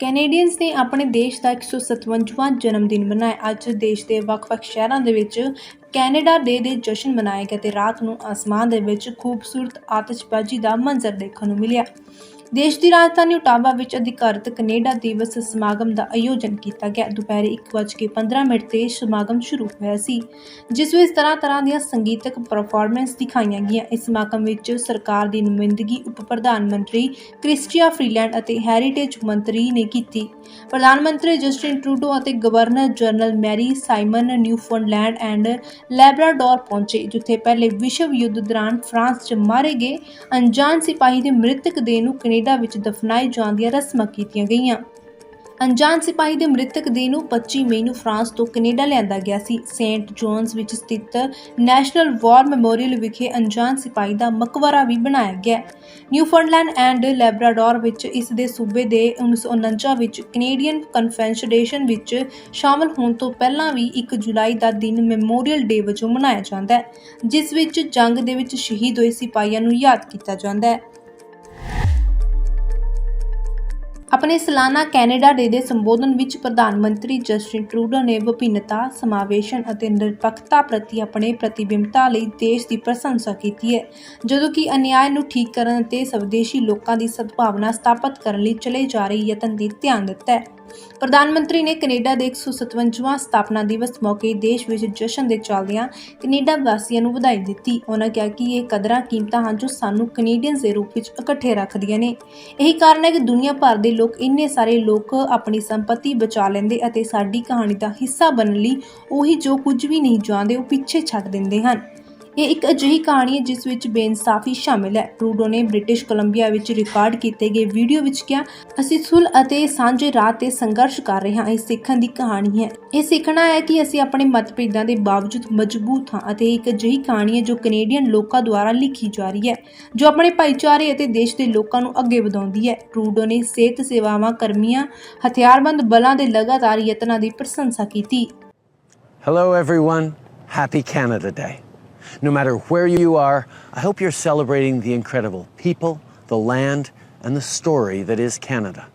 Canadians ਨੇ ਆਪਣੇ ਦੇਸ਼ ਦਾ 157ਵਾਂ ਜਨਮ ਦਿਨ ਮਨਾਇਆ। ਅੱਜ ਦੇਸ਼ ਦੇ ਵੱਖ-ਵੱਖ ਸ਼ਹਿਰਾਂ ਦੇ ਵਿੱਚ ਕੈਨੇਡਾ ਡੇ ਦੇ ਜਸ਼ਨ ਮਨਾਏ ਗਏ ਤੇ ਰਾਤ ਨੂੰ ਆਸਮਾਨ ਦੇ ਵਿੱਚ ਖੂਬਸੂਰਤ ਆਤਿਸ਼ਬਾਜ਼ੀ ਦਾ ਮੰਜ਼ਰ ਦੇਖਣ ਨੂੰ ਮਿਲਿਆ। ਦੇਸ਼ ਦੀ ਰਾਜਧਾਨੀ ਓਟਾਵਾ ਵਿੱਚ ਅਧਿਕਾਰਤ ਕੈਨੇਡਾ ਦਿਵਸ ਸਮਾਗਮ ਦਾ ਆਯੋਜਨ ਕੀਤਾ ਗਿਆ। ਦੁਪਹਿਰੇ 1:15 ਮਿੰਟ ਤੇ ਸਮਾਗਮ ਸ਼ੁਰੂ ਹੋਇਆ ਸੀ, ਜਿਸ ਵਿੱਚ ਤਰ੍ਹਾਂ-ਤਰ੍ਹਾਂ ਦੀਆਂ ਸੰਗੀਤਕ ਪਰਫਾਰਮੈਂਸ ਦਿਖਾਈਆਂ ਗਈਆਂ। ਇਸ ਸਮਾਗਮ ਵਿੱਚ ਸਰਕਾਰ ਦੀ ਨੁਮਾਇੰਦਗੀ, ਉਪ ਪ੍ਰਧਾਨ ਮੰਤਰੀ ਕ੍ਰਿਸਟੀਆ ਫਰੀਲੈਂਡ ਅਤੇ ਹੈਰੀਟੇਜ ਮੰਤਰੀ ਨੇ ਕੀਤੀ। ਪ੍ਰਧਾਨ ਮੰਤਰੀ ਜਸਟਿਨ ਟਰੂਡੋ ਅਤੇ governor general Mary Simon Newfoundland and Labrador ਪਹੁੰਚੇ, ਜਿੱਥੇ ਪਹਿਲੇ ਵਿਸ਼ਵ ਯੁੱਧ ਦੌਰਾਨ ਫਰਾਂਸ 'ਚ ਮਾਰੇ ਗਏ ਅਣਜਾਣ ਸਿਪਾਹੀ ਦੇ ਮ੍ਰਿਤਕ ਦੇਹ ਨੂੰ ਕੈਨੇਡਾ ਵਿੱਚ ਦਫਨਾਏ ਜਾਣ ਦੀਆਂ ਰਸਮਾਂ ਕੀਤੀਆਂ ਗਈਆਂ। ਅਣਜਾਣ ਸਿਪਾਹੀ ਦੇ ਮ੍ਰਿਤਕ ਦੇਹ ਨੂੰ 25 ਮਈ ਨੂੰ ਫਰਾਂਸ ਤੋਂ ਕੈਨੇਡਾ ਲਿਆਂਦਾ ਗਿਆ ਸੀ। ਸੇਂਟ ਜੋਨਸ ਵਿੱਚ ਸਥਿਤ ਨੈਸ਼ਨਲ ਵਾਰ ਮੈਮੋਰੀਅਲ ਵਿਖੇ ਅਣਜਾਣ ਸਿਪਾਹੀ ਦਾ ਮਕਬਰਾ ਵੀ ਬਣਾਇਆ ਗਿਆ। ਹੈ। ਨਿਊਫਾਉਂਡਲੈਂਡ ਐਂਡ ਲੈਬਰਾਡੋਰ ਵਿੱਚ ਇਸ ਦੇ ਸੂਬੇ ਦੇ 1949 ਵਿੱਚ ਕੈਨੇਡੀਅਨ ਕਨਫੈਡਰੇਸ਼ਨ ਵਿੱਚ ਸ਼ਾਮਲ ਹੋਣ ਤੋਂ ਪਹਿਲਾਂ ਵੀ 1 ਜੁਲਾਈ ਦਾ ਦਿਨ ਮੈਮੋਰੀਅਲ ਡੇ ਵਜੋਂ ਮਨਾਇਆ ਜਾਂਦਾ ਹੈ, ਜਿਸ ਵਿੱਚ ਜੰਗ ਦੇ ਵਿੱਚ ਸ਼ਹੀਦ ਹੋਏ ਸਿਪਾਹੀਆਂ ਨੂੰ ਯਾਦ ਕੀਤਾ ਜਾਂਦਾ ਹੈ। ਆਪਣੇ ਸਾਲਾਨਾ ਕੈਨੇਡਾ ਡੇ ਦੇ ਸੰਬੋਧਨ ਵਿੱਚ ਪ੍ਰਧਾਨ ਮੰਤਰੀ ਜਸਟਿਨ ਟਰੂਡੋ ਨੇ ਵਿਭਿੰਨਤਾ, ਸਮਾਵੇਸ਼ਨ ਅਤੇ ਨਿਰਪੱਖਤਾ ਪ੍ਰਤੀ ਆਪਣੇ ਪ੍ਰਤੀਬਿੰਬਤਾ ਲਈ ਦੇਸ਼ ਦੀ ਪ੍ਰਸ਼ੰਸਾ ਕੀਤੀ ਹੈ, ਜਦੋਂ ਕਿ ਅਨਿਆਏ ਨੂੰ ਠੀਕ ਕਰਨ ਅਤੇ ਸਵਦੇਸ਼ੀ ਲੋਕਾਂ ਦੀ ਸਦਭਾਵਨਾ ਸਥਾਪਤ ਕਰਨ ਲਈ ਚਲੇ ਜਾ ਰਹੇ ਯਤਨ ਦੀ ਧਿਆਨ ਦਿੱਤਾ ਹੈ। ਪ੍ਰਧਾਨ ਮੰਤਰੀ ਨੇ ਕੈਨੇਡਾ ਦੇ 157ਵਾਂ ਸਥਾਪਨਾ ਦਿਵਸ ਮੌਕੇ ਦੇਸ਼ ਵਿੱਚ ਜਸ਼ਨ ਦੇ ਚੱਲਦਿਆਂ ਕੈਨੇਡਾ ਵਾਸੀਆਂ ਨੂੰ ਵਧਾਈ ਦਿੱਤੀ। ਉਹਨਾਂ ਕਿਹਾ ਕਿ ਇਹ ਕਦਰਾਂ ਕੀਮਤਾਂ ਹਨ ਜੋ ਸਾਨੂੰ ਕੈਨੇਡੀਅਨਸ ਦੇ ਰੂਪ ਵਿੱਚ ਇਕੱਠੇ ਰੱਖਦੀਆਂ ਨੇ। ਇਹੀ ਕਾਰਨ ਹੈ ਕਿ ਦੁਨੀਆ ਭਰ ਦੇ ਲੋਕ ਇੰਨੇ ਸਾਰੇ ਲੋਕ ਆਪਣੀ ਸੰਪਤੀ ਬਚਾ ਲੈਂਦੇ ਅਤੇ ਸਾਡੀ ਕਹਾਣੀ ਦਾ ਹਿੱਸਾ ਬਣਨ ਲਈ ਉਹੀ ਜੋ ਕੁਝ ਵੀ ਨਹੀਂ ਜਾਣਦੇ ਉਹ ਪਿੱਛੇ ਛੱਡ ਦਿੰਦੇ ਹਨ। ਇਹ ਇੱਕ ਅਜਿਹੀ ਕਹਾਣੀ ਹੈ ਜਿਸ ਵਿੱਚ ਬੇਇਨਸਾਫੀ ਸ਼ਾਮਿਲ ਹੈ। ਟਰੂਡੋ ਨੇ ਬ੍ਰਿਟਿਸ਼ ਕੋਲੰਬੀਆ ਵਿੱਚ ਰਿਕਾਰਡ ਕੀਤੇ ਗਏ ਵੀਡੀਓ ਵਿੱਚ ਕਿਹਾ ਅਸੀਂ ਸੁਲਹ ਅਤੇ ਸਾਂਝੇ ਰਾਹ ਤੇ ਸੰਘਰਸ਼ ਕਰ ਰਹੇ ਹਾਂ। ਇਹ ਸਿੱਖਣ ਦੀ ਕਹਾਣੀ ਹੈ। ਇਹ ਸਿੱਖਣਾ ਹੈ ਕਿ ਅਸੀਂ ਆਪਣੇ ਮਤਭੇਦਾਂ ਦੇ ਬਾਵਜੂਦ ਮਜ਼ਬੂਤ ਹਾਂ ਅਤੇ ਇੱਕ ਅਜਿਹੀ ਕਹਾਣੀ ਹੈ ਜੋ ਕੈਨੇਡੀਅਨ ਲੋਕਾਂ ਦੁਆਰਾ ਲਿਖੀ ਜਾ ਰਹੀ ਹੈ ਜੋ ਆਪਣੇ ਭਾਈਚਾਰੇ ਅਤੇ ਦੇਸ਼ ਦੇ ਲੋਕਾਂ ਨੂੰ ਅੱਗੇ ਵਧਾਉਂਦੀ ਹੈ। ਟਰੂਡੋ ਨੇ ਸਿਹਤ ਸੇਵਾਵਾਂ ਕਰਮੀਆਂ ਹਥਿਆਰਬੰਦ ਬਲਾਂ ਦੇ ਲਗਾਤਾਰ ਯਤਨਾਂ ਦੀ ਪ੍ਰਸ਼ੰਸਾ ਕੀਤੀ। Hello, everyone. Happy Canada Day. No matter where you are, I hope you're celebrating the incredible people, the land, and the story that is Canada.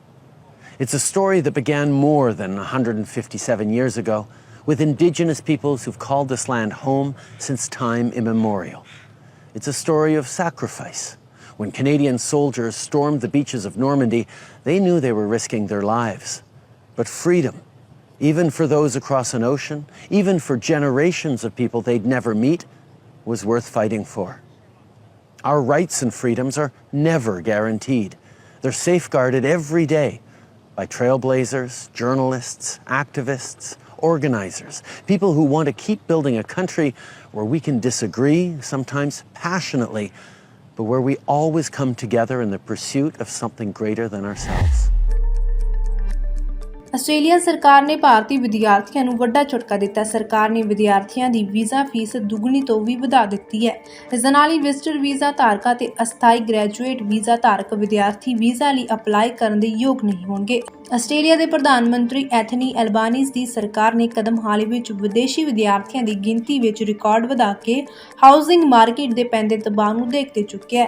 It's a story that began more than 157 years ago with Indigenous peoples who've called this land home since time immemorial. It's a story of sacrifice. When Canadian soldiers stormed the beaches of Normandy, they knew they were risking their lives. But freedom, even for those across an ocean, even for generations of people they'd never meet, was worth fighting for. Our rights and freedoms are never guaranteed. They're safeguarded every day by trailblazers, journalists, activists, organizers, people who want to keep building a country where we can disagree, sometimes passionately, but where we always come together in the pursuit of something greater than ourselves. Australia ਸਰਕਾਰ ਨੇ ਭਾਰਤੀ ਵਿਦਿਆਰਥੀਆਂ ਨੂੰ ਵੱਡਾ ਝਟਕਾ ਦਿੱਤਾ। ਸਰਕਾਰ ਨੇ ਵਿਦਿਆਰਥੀਆਂ ਦੀ ਵੀਜ਼ਾ ਫੀਸ ਦੁੱਗਣੀ ਤੋਂ ਵੀ ਵਧਾ ਦਿੱਤੀ ਹੈ। ਇਸ ਦੇ ਨਾਲ ਹੀ ਵਿਜ਼ਟਰ ਵੀਜ਼ਾ ਧਾਰਕਾਂ ਤੇ ਅਸਥਾਈ ਗ੍ਰੈਜੂਏਟ ਵੀਜ਼ਾ ਧਾਰਕ ਵਿਦਿਆਰਥੀ ਵੀਜ਼ਾ ਲਈ ਅਪਲਾਈ ਕਰਨ ਦੇ ਯੋਗ ਨਹੀਂ ਹੋਣਗੇ। ਆਸਟ੍ਰੇਲੀਆ ਦੇ ਪ੍ਰਧਾਨ ਮੰਤਰੀ ਐਥਨੀ ਐਲਬਾਨੀਜ਼ ਦੀ ਸਰਕਾਰ ਨੇ ਕਦਮ ਹਾਲ ਵਿੱਚ ਵਿਦੇਸ਼ੀ ਵਿਦਿਆਰਥੀਆਂ ਦੀ ਗਿਣਤੀ ਵਿੱਚ ਰਿਕਾਰਡ ਵਧਾ ਕੇ ਹਾਊਸਿੰਗ ਮਾਰਕੀਟ ਦੇ ਪੈਂਦੇ ਦਬਾਅ ਨੂੰ ਦੇਖਦੇ ਚੁੱਕਿਆ ਹੈ।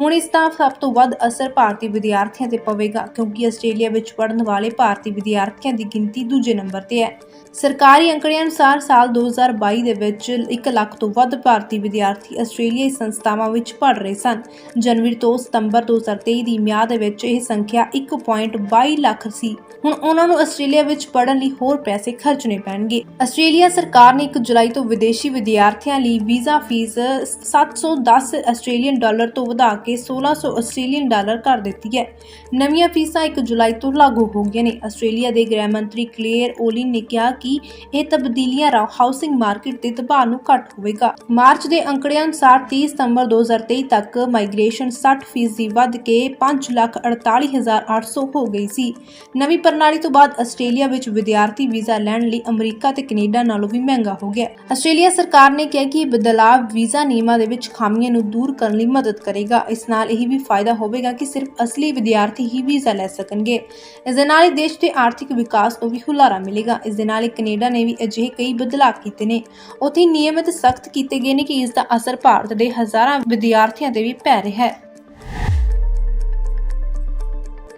ਹੁਣ ਇਸ ਦਾ ਸਭ ਤੋਂ ਵੱਧ ਅਸਰ ਭਾਰਤੀ ਵਿਦਿਆਰਥੀਆਂ ਤੇ ਪਵੇਗਾ, ਕਿਉਂਕਿ ਆਸਟ੍ਰੇਲੀਆ ਵਿੱਚ ਪੜ੍ਹਨ ਵਾਲੇ ਭਾਰਤੀ ਵਿਦਿਆਰਥੀਆਂ ਦੀ ਗਿਣਤੀ ਦੂਜੇ ਨੰਬਰ ਤੇ ਹੈ। ਸਰਕਾਰੀ ਅੰਕੜਿਆਂ ਅਨੁਸਾਰ ਸਾਲ 2022 ਦੇ ਵਿੱਚ 1 ਲੱਖ ਤੋਂ ਵੱਧ ਭਾਰਤੀ ਵਿਦਿਆਰਥੀ ਆਸਟ੍ਰੇਲੀਆਈ ਸੰਸਥਾਵਾਂ ਵਿੱਚ ਪੜ੍ਹ ਰਹੇ ਸਨ। ਜਨਵਰੀ ਤੋਂ ਸਤੰਬਰ 2023 ਦੀ ਮਿਆਦ ਦੇ ਵਿੱਚ ਇਹ ਸੰਖਿਆ 1.22 ਲੱਖ ਸੀ। ਹੁਣ ਉਹਨਾਂ ਨੂੰ ਆਸਟ੍ਰੇਲੀਆ ਵਿੱਚ ਪੜ੍ਹਨ ਲਈ ਹੋਰ ਪੈਸੇ ਖਰਚਣੇ ਪੈਣਗੇ। ਆਸਟ੍ਰੇਲੀਆ ਸਰਕਾਰ ਨੇ 1 ਜੁਲਾਈ ਤੋਂ ਵਿਦੇਸ਼ੀ ਵਿਦਿਆਰਥੀਆਂ ਲਈ ਵੀਜ਼ਾ ਫੀਸ 710 ਆਸਟ੍ਰੇਲੀਅਨ ਡਾਲਰ ਤੋਂ ਵਧਾ ਕੇ 1600 ਆਸਟ੍ਰੇਲੀਅਨ ਡਾਲਰ ਕਰ ਦਿੱਤੀ ਹੈ। ਨਵੀਆਂ ਫੀਸਾਂ 1 ਜੁਲਾਈ ਤੋਂ ਲਾਗੂ ਹੋ ਗਈਆਂ ਨੇ। ਆਸਟ੍ਰੇਲੀਆ ਦੇ ਗ੍ਰਹਿ ਮੰਤਰੀ ਕਲੇਅਰ ਓਲਿਨ ਨੇ ਕਿਹਾ ਕਿ ਇਹ ਤਬਦੀਲੀਆਂ ਹਾਊਸਿੰਗ ਮਾਰਕੀਟ ਦੇ ਦਬਾਅ ਨੂੰ ਘੱਟ ਹੋਵੇਗਾ। ਮਾਰਚ ਦੇ ਅੰਕੜਿਆਂ ਅਨੁਸਾਰ 30 ਸਤੰਬਰ 2023 ਤੱਕ ਮਾਈਗ੍ਰੇਸ਼ਨ 60% ਵੱਧ ਕੇ 548800 ਹੋ ਗਈ ਸੀ। ਨਵੀਂ ਪ੍ਰਣਾਲੀ ਤੋਂ ਬਾਅਦ ਆਸਟ੍ਰੇਲੀਆ ਵਿੱਚ ਵਿਦਿਆਰਥੀ ਵੀਜ਼ਾ ਲੈਣ ਲਈ ਅਮਰੀਕਾ ਤੇ ਕੈਨੇਡਾ ਨਾਲੋਂ ਵੀ ਮਹਿੰਗਾ ਹੋ ਗਿਆ। ਆਸਟ੍ਰੇਲੀਆ ਸਰਕਾਰ ਨੇ ਕਿਹਾ ਕਿ ਇਹ ਬਦਲਾਅ ਵੀਜ਼ਾ ਨਿਯਮਾਂ ਦੇ ਵਿੱਚ ਖਾਮੀਆਂ ਨੂੰ ਦੂਰ ਕਰਨ ਲਈ ਮਦਦ ਕਰੇਗਾ। ਇਸ ਨਾਲ ਇਹ ਵੀ ਫਾਇਦਾ ਹੋਵੇਗਾ ਕਿ ਸਿਰਫ ਅਸਲੀ ਵਿਦਿਆਰਥੀ ਹੀ ਵੀਜ਼ਾ ਲੈ ਸਕਣਗੇ। ਇਸ ਦੇ ਨਾਲ ਹੀ ਦੇਸ਼ ਦੇ ਆਰਥਿਕ ਵਿਕਾਸ ਨੂੰ ਵੀ ਹੁਲਾਰਾ ਮਿਲੇਗਾ। ਇਸ ਦੇ ਨਾਲ ਕੈਨੇਡਾ ਨੇ ਵੀ ਅਜਿਹੇ ਕਈ ਬਦਲਾਅ ਕੀਤੇ ਨੇ। ਉੱਥੇ ਨਿਯਮਿਤ ਸਖਤ ਕੀਤੇ ਗਏ ਨੇ ਕਿ ਇਸ ਦਾ ਅਸਰ ਭਾਰਤ ਦੇ ਹਜ਼ਾਰਾਂ ਵਿਦਿਆਰਥੀਆਂ ਤੇ ਵੀ ਪੈ ਰਿਹਾ ਹੈ।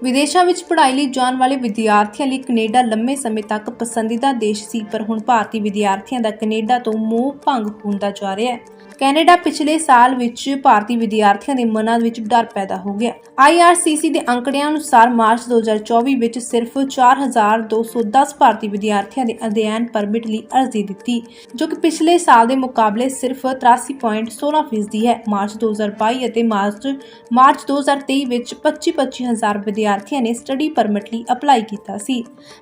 ਵਿਦੇਸ਼ਾਂ ਵਿੱਚ ਪੜ੍ਹਾਈ ਲਈ ਜਾਣ ਵਾਲੇ ਵਿਦਿਆਰਥੀਆਂ ਲਈ ਕੈਨੇਡਾ ਲੰਮੇ ਸਮੇਂ ਤੱਕ ਪਸੰਦੀਦਾ ਦੇਸ਼ ਸੀ, ਪਰ ਹੁਣ ਭਾਰਤੀ ਵਿਦਿਆਰਥੀਆਂ ਦਾ ਕੈਨੇਡਾ ਤੋਂ ਮੋਹ ਭੰਗ ਹੁੰਦਾ ਜਾ ਰਿਹਾ ਹੈ। ਕੈਨੇਡਾ ਪਿਛਲੇ ਸਾਲ ਵਿੱਚ ਭਾਰਤੀ ਵਿਦਿਆਰਥੀਆਂ ਦੇ ਮਨਾਂ ਵਿੱਚ ਡਰ ਪੈਦਾ ਹੋ ਗਿਆ। IRCC ਦੇ ਅੰਕੜਿਆਂ ਅਨੁਸਾਰ ਮਾਰਚ 2024 ਵਿੱਚ ਸਿਰਫ 4210 ਭਾਰਤੀ ਵਿਦਿਆਰਥੀਆਂ ਦੇ ਅਧਿਐਨ ਪਰਮਿਟ ਲਈ ਅਰਜ਼ੀ ਦਿੱਤੀ, ਜੋ ਕਿ ਪਿਛਲੇ ਸਾਲ ਦੇ ਮੁਕਾਬਲੇ ਸਿਰਫ 83.16% ਹੈ। ਮਾਰਚ 2022 ਅਤੇ ਮਾਰਚ ਮਾਰਚ 2023 ਵਿੱਚ 25-25000 ਵਿਦਿਆਰਥੀਆਂ ਨੇ ਸਟੱਡੀ ਪਰਮਿਟ ਲਈ ਅਪਲਾਈ ਕੀਤਾ ਸੀ।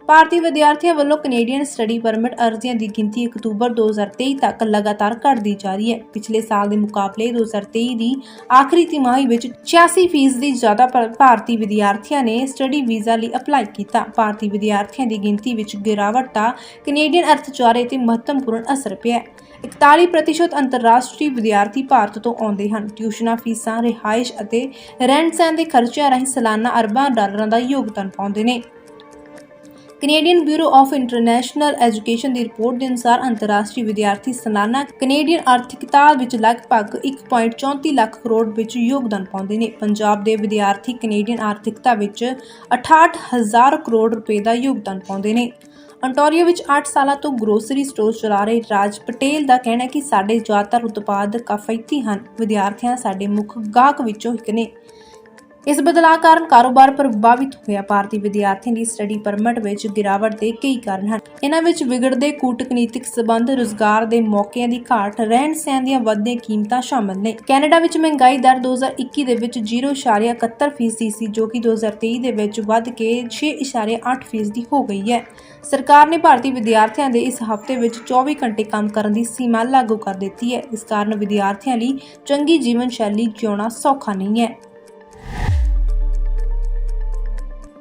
ਭਾਰਤੀ ਵਿਦਿਆਰਥੀਆਂ ਵੱਲੋਂ ਕੈਨੇਡੀਅਨ ਸਟੱਡੀ ਪਰਮਿਟ ਅਰਜ਼ੀਆਂ ਦੀ ਗਿਣਤੀ ਅਕਤੂਬਰ 2023 ਤੱਕ ਲਗਾਤਾਰ ਘਟਦੀ ਜਾ ਰਹੀ ਹੈ। ਪਿਛਲੇ ਸਾਲ ਦੇ ਮੁਕਾਬਲੇ 2023 ਦੀ ਆਖਰੀ ਤਿਮਾਹੀ ਵਿੱਚ 86% ਦੀ ਜ਼ਿਆਦਾ ਭਾਰਤੀ ਵਿਦਿਆਰਥੀਆਂ ਨੇ ਸਟੱਡੀ ਵੀਜ਼ਾ ਲਈ ਅਪਲਾਈ ਕੀਤਾ। ਭਾਰਤੀ ਵਿਦਿਆਰਥੀਆਂ ਦੀ ਗਿਣਤੀ ਵਿੱਚ ਗਿਰਾਵਟ ਦਾ ਕੈਨੇਡੀਅਨ ਅਰਥਚਾਰੇ ਤੇ ਮਹੱਤਵਪੂਰਨ ਅਸਰ ਪਿਆ ਹੈ। 41% ਅੰਤਰਰਾਸ਼ਟਰੀ ਵਿਦਿਆਰਥੀ ਭਾਰਤ ਤੋਂ ਆਉਂਦੇ ਹਨ। ਟਿਊਸ਼ਨਾਂ, ਫੀਸਾਂ, ਰਿਹਾਇਸ਼ ਅਤੇ ਰਹਿਣ ਸਹਿਣ ਦੇ ਖਰਚਿਆਂ ਰਾਹੀਂ ਸਾਲਾਨਾ ਅਰਬਾਂ ਡਾਲਰਾਂ ਦਾ ਯੋਗਦਾਨ ਪਾਉਂਦੇ ਨੇ। Canadian bureau of international education the report ਦੇ ਅਨੁਸਾਰ ਅੰਤਰਰਾਸ਼ਟਰੀ ਵਿਦਿਆਰਥੀ ਸਾਲਾਨਾ ਕੈਨੇਡੀਅਨ ਆਰਥਿਕਤਾ ਵਿੱਚ ਲਗਭਗ 1.34 ਲੱਖ ਕਰੋੜ ਵਿੱਚ ਯੋਗਦਾਨ ਪਾਉਂਦੇ ਨੇ। ਪੰਜਾਬ ਦੇ ਵਿਦਿਆਰਥੀ ਕੈਨੇਡੀਅਨ ਆਰਥਿਕਤਾ ਵਿੱਚ 68000 ਕਰੋੜ ਰੁਪਏ ਦਾ ਯੋਗਦਾਨ ਪਾਉਂਦੇ ਨੇ। ਅੰਟੋਰੀਓ ਵਿੱਚ 8 ਸਾਲਾਂ ਤੋਂ ਗਰੋਸਰੀ ਸਟੋਰ ਚਲਾ ਰਹੇ ਰਾਜ ਪਟੇਲ ਦਾ ਕਹਿਣਾ ਹੈ ਕਿ ਸਾਡੇ ਜ਼ਿਆਦਾਤਰ ਉਤਪਾਦ ਕਾਫਇਤੀ ਹਨ। ਵਿਦਿਆਰਥੀਆਂ ਸਾਡੇ ਮੁੱਖ ਗਾਹਕ ਵਿੱਚੋਂ ਇੱਕ ਨੇ। ਇਸ ਬਦਲਾਅ ਕਾਰਨ ਕਾਰੋਬਾਰ ਪ੍ਰਭਾਵਿਤ ਹੋਇਆ। ਭਾਰਤੀ ਵਿਦਿਆਰਥੀਆਂ ਦੀ ਸਟੱਡੀ ਪਰਮਿਟ ਵਿੱਚ ਗਿਰਾਵਟ ਦੇ ਕਈ ਕਾਰਨ ਹਨ। ਇਹਨਾਂ ਵਿੱਚ ਵਿਗੜਦੇ ਕੂਟਨੀਤਿਕ ਸਬੰਧ, ਰੁਜ਼ਗਾਰ ਦੇ ਮੌਕਿਆਂ ਦੀ ਘਾਟ, ਰਹਿਣ ਸਹਿਣ ਦੀਆਂ ਵੱਧਦੀਆਂ ਕੀਮਤਾਂ ਸ਼ਾਮਲ ਨੇ। ਕੈਨੇਡਾ ਵਿੱਚ ਮਹਿੰਗਾਈ ਦਰ 2021 ਦੇ ਵਿੱਚ 0.71% ਫੀਸਦੀ ਸੀ, ਜੋ ਕਿ 2023 ਦੇ ਵਿੱਚ ਵੱਧ ਕੇ 6.8% ਫੀਸਦੀ ਹੋ ਗਈ ਹੈ। ਸਰਕਾਰ ਨੇ ਭਾਰਤੀ ਵਿਦਿਆਰਥੀਆਂ ਦੇ ਇਸ ਹਫ਼ਤੇ ਵਿੱਚ 24 ਘੰਟੇ ਕੰਮ ਕਰਨ ਦੀ ਸੀਮਾ ਲਾਗੂ ਕਰ ਦਿੱਤੀ ਹੈ। ਇਸ ਕਾਰਨ ਵਿਦਿਆਰਥੀਆਂ ਲਈ ਚੰਗੀ ਜੀਵਨ ਸ਼ੈਲੀ ਜਿਉਣਾ ਸੌਖਾ ਨਹੀਂ ਹੈ।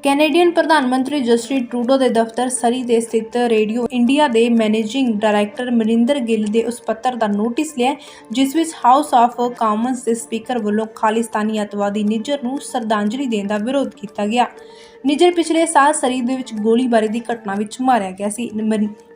ਕੈਨੇਡੀਅਨ ਪ੍ਰਧਾਨ ਮੰਤਰੀ ਜਸਟਿਨ ਟਰੂਡੋ ਦੇ ਦਫ਼ਤਰ ਸਰੀ ਦੇ ਸਥਿਤ ਰੇਡੀਓ ਇੰਡੀਆ ਦੇ ਮੈਨੇਜਿੰਗ ਡਾਇਰੈਕਟਰ ਮਨਿੰਦਰ ਗਿੱਲ ਦੇ ਉਸ ਪੱਤਰ ਦਾ ਨੋਟਿਸ ਲਿਆ ਜਿਸ ਵਿੱਚ ਹਾਊਸ ਆਫ ਕਾਮਨਸ ਦੇ ਸਪੀਕਰ ਵੱਲੋਂ ਖਾਲਿਸਤਾਨੀ ਅੱਤਵਾਦੀ ਨਿੱਜਰ ਨੂੰ ਸ਼ਰਧਾਂਜਲੀ ਦੇਣ ਦਾ ਵਿਰੋਧ ਕੀਤਾ ਗਿਆ। ਨਿਜਰ ਪਿਛਲੇ ਸਾਲ ਸਰੀ ਦੇ ਵਿੱਚ ਗੋਲੀਬਾਰੀ ਦੀ ਘਟਨਾ ਵਿੱਚ ਮਾਰਿਆ ਗਿਆ ਸੀ।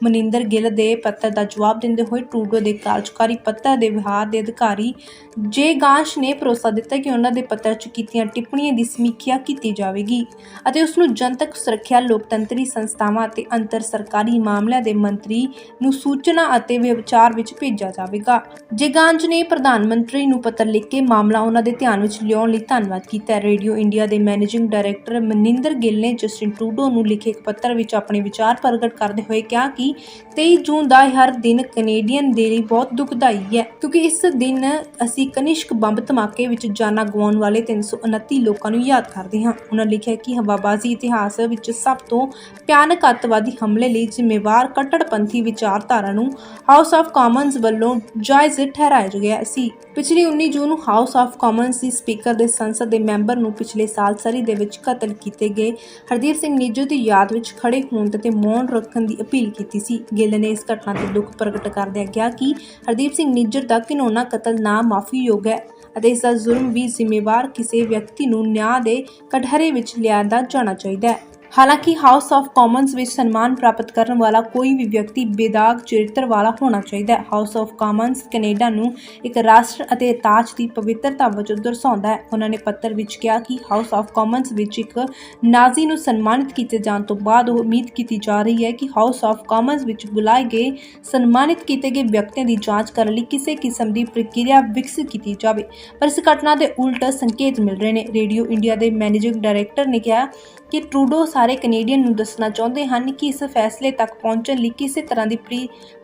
ਮਨਿੰਦਰ ਗਿੱਲ ਦੇ ਪੱਤਰ ਦਾ ਜਵਾਬ ਦਿੰਦੇ ਹੋਏ ਟਰੂਡੋ ਦੇ ਕਾਰਜਕਾਰੀ ਪੱਤਰ ਦੇ ਵਿਹਾਰ ਦੇ ਅਧਿਕਾਰੀ ਜੇ ਗਾਂਸ਼ ਨੇ ਭਰੋਸਾ ਦਿੱਤਾ ਕਿ ਉਹਨਾਂ ਦੇ ਪੱਤਰ 'ਚ ਕੀਤੀਆਂ ਟਿੱਪਣੀਆਂ ਦੀ ਸਮੀਖਿਆ ਕੀਤੀ ਜਾਵੇਗੀ ਅਤੇ ਉਸ ਨੂੰ ਜਨਤਕ ਸੁਰੱਖਿਆ, ਲੋਕਤੰਤਰੀ ਸੰਸਥਾਵਾਂ ਅਤੇ ਅੰਤਰ ਸਰਕਾਰੀ ਮਾਮਲਿਆਂ ਦੇ ਮੰਤਰੀ ਨੂੰ ਸੂਚਨਾ ਅਤੇ ਵਿਚਾਰ ਵਿੱਚ ਭੇਜਿਆ ਜਾਵੇਗਾ। ਜੇਗਾਂਜ ਨੇ ਪ੍ਰਧਾਨ ਮੰਤਰੀ ਨੂੰ ਪੱਤਰ ਲਿਖ ਕੇ ਮਾਮਲਾ ਉਹਨਾਂ ਦੇ ਧਿਆਨ ਵਿੱਚ ਲਿਆਉਣ ਲਈ ਧੰਨਵਾਦ ਕੀਤਾ ਰੇਡੀਓ ਇੰਡੀਆ ਦੇ ਮੈਨੇਜਿੰਗ ਡਾਇਰੈਕਟਰ ਮਨਿੰਦਰ ਗਿੱਲ ਨੇ ਜਸਟਿਨ ਟਰੂਡੋ ਨੂੰ ਲਿਖੇ ਇੱਕ ਪੱਤਰ ਵਿੱਚ ਆਪਣੇ ਵਿਚਾਰ ਪ੍ਰਗਟ ਕਰਦੇ ਹੋਏ ਕਿਹਾ ਕਿ 23 ਜੂਨ ਦਾ ਹਰ ਦਿਨ ਕੈਨੇਡੀਅਨ ਦੇ ਲਈ ਬਹੁਤ ਦੁਖਦਾਈ ਹੈ, ਕਿਉਂਕਿ ਇਸ ਦਿਨ ਅਸੀਂ ਕਨਿਸ਼ਕ ਬੰਬ ਧਮਾਕੇ ਵਿੱਚ ਜਾਨਾਂ ਗਵਾਉਣ ਵਾਲੇ 329 ਲੋਕਾਂ ਨੂੰ ਯਾਦ ਕਰਦੇ ਹਾਂ। ਉਹਨਾਂ ਲਿਖਿਆ ਕਿ ਹਵਾਬਾਜ਼ੀ ਇਤਿਹਾਸ ਵਿੱਚ ਸਭ ਤੋਂ ਭਿਆਨਕ ਅੱਤਵਾਦੀ ਹਮਲੇ ਲਈ ਜ਼ਿੰਮੇਵਾਰ ਕੱਟੜਪੰਥੀ ਵਿਚਾਰਧਾਰਾ ਨੂੰ ਹਾਊਸ ਆਫ ਕਾਮਨਸ ਵੱਲੋਂ ਜਾਇਜ਼ ਠਹਿਰਾਇਆ ਗਿਆ ਸੀ। ਪਿਛਲੀ 19 ਜੂਨ ਨੂੰ ਹਾਊਸ ਆਫ ਕਾਮਨਸ ਦੀ ਸਪੀਕਰ ਦੇ ਸੰਸਦ ਦੇ ਮੈਂਬਰ ਨੂੰ ਪਿਛਲੇ ਸਾਲ ਸਰੀ ਦੇ ਵਿੱਚ ਕਤਲ ਕੀਤੇ ਗਏ ਹਰਦੀਪ ਸਿੰਘ ਨੀਜੂ ਦੀ ਯਾਦ ਵਿੱਚ ਖੜੇ ਹੋਣ ਤੇ ਮੌਨ ਰੱਖਣ ਦੀ ਅਪੀਲ ਕੀਤੀ ਸੀ। ਗਿੱਲ ਨੇ ਇਸ ਘਟਨਾ ਤੇ ਦੁੱਖ ਪ੍ਰਗਟ ਕਰਦਿਆਂ ਕਿਹਾ ਕਿ ਹਰਦੀਪ ਸਿੰਘ ਨਿੱਜਰ ਦਾ ਘਿਨੌਣਾ ਕਤਲ ਨਾ ਮਾਫੀਯੋਗ ਹੈ ਅਤੇ ਇਸ ਦਾ ਜ਼ੁਲਮ ਵੀ ਜ਼ਿੰਮੇਵਾਰ ਕਿਸੇ ਵਿਅਕਤੀ ਨੂੰ ਨਿਆਂ ਦੇ ਕਟਹਿਰੇ ਵਿੱਚ ਲਿਆਂਦਾ ਜਾਣਾ ਚਾਹੀਦਾ ਹੈ। ਹਾਲਾਂਕਿ ਹਾਊਸ ਆਫ ਕਾਮਨਸ ਵਿੱਚ ਸਨਮਾਨ ਪ੍ਰਾਪਤ ਕਰਨ ਵਾਲਾ ਕੋਈ ਵੀ ਵਿਅਕਤੀ ਬੇਦਾਗ ਚਰਿੱਤਰ ਵਾਲਾ ਹੋਣਾ ਚਾਹੀਦਾ ਹੈ। ਹਾਊਸ ਆਫ ਕਾਮਨਸ ਕੈਨੇਡਾ ਨੂੰ ਇੱਕ ਰਾਸ਼ਟਰ ਅਤੇ ਤਾਜ ਦੀ ਪਵਿੱਤਰਤਾ ਵਜੋਂ ਦਰਸਾਉਂਦਾ ਹੈ। ਉਹਨਾਂ ਨੇ ਪੱਤਰ ਵਿੱਚ ਕਿਹਾ ਕਿ ਹਾਊਸ ਆਫ ਕਾਮਨਸ ਵਿੱਚ ਇੱਕ ਨਾਜ਼ੀ ਨੂੰ ਸਨਮਾਨਿਤ ਕੀਤੇ ਜਾਣ ਤੋਂ ਬਾਅਦ ਉਹ ਉਮੀਦ ਕੀਤੀ ਜਾ ਰਹੀ ਹੈ ਕਿ ਹਾਊਸ ਆਫ ਕਾਮਨਸ ਵਿੱਚ ਬੁਲਾਏ ਗਏ, ਸਨਮਾਨਿਤ ਕੀਤੇ ਗਏ ਵਿਅਕਤੀਆਂ ਦੀ ਜਾਂਚ ਕਰਨ ਲਈ ਕਿਸੇ ਕਿਸਮ ਦੀ ਪ੍ਰਕਿਰਿਆ ਵਿਕਸਿਤ ਕੀਤੀ ਜਾਵੇ। ਪਰ ਇਸ ਘਟਨਾ ਦੇ ਉਲਟ ਸੰਕੇਤ ਮਿਲ ਰਹੇ ਨੇ। ਰੇਡੀਓ ਇੰਡੀਆ ਦੇ ਮੈਨੇਜਿੰਗ ਡਾਇਰੈਕਟਰ ਨੇ ਕਿਹਾ ਕਿ ਟਰੂਡੋ ਸਾਰੇ ਕੈਨੇਡੀਅਨ ਨੂੰ ਦੱਸਣਾ ਚਾਹੁੰਦੇ ਹਨ ਕਿ ਇਸ ਫੈਸਲੇ ਤੱਕ ਪਹੁੰਚਣ ਲਈ ਕਿਸੇ ਤਰ੍ਹਾਂ ਦੀ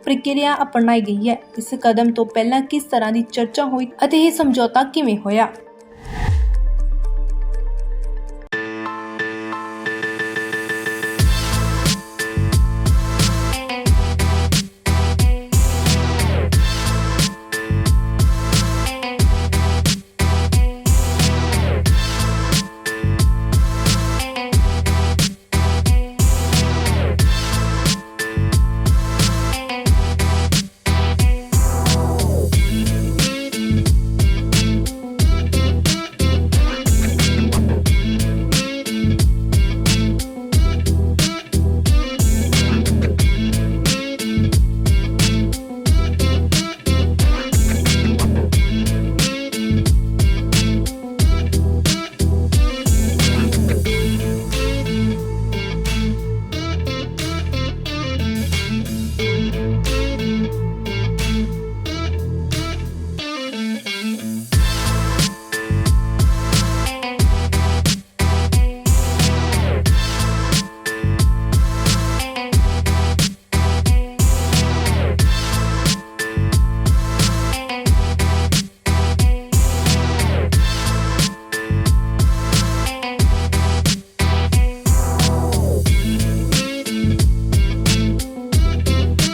ਪ੍ਰਕਿਰਿਆ ਅਪਣਾਈ ਗਈ ਹੈ। ਇਸ ਕਦਮ ਤੋਂ ਪਹਿਲਾਂ ਕਿਸ ਤਰ੍ਹਾਂ ਦੀ ਚਰਚਾ ਹੋਈ ਅਤੇ ਇਹ ਸਮਝੌਤਾ ਕਿਵੇਂ ਹੋਇਆ?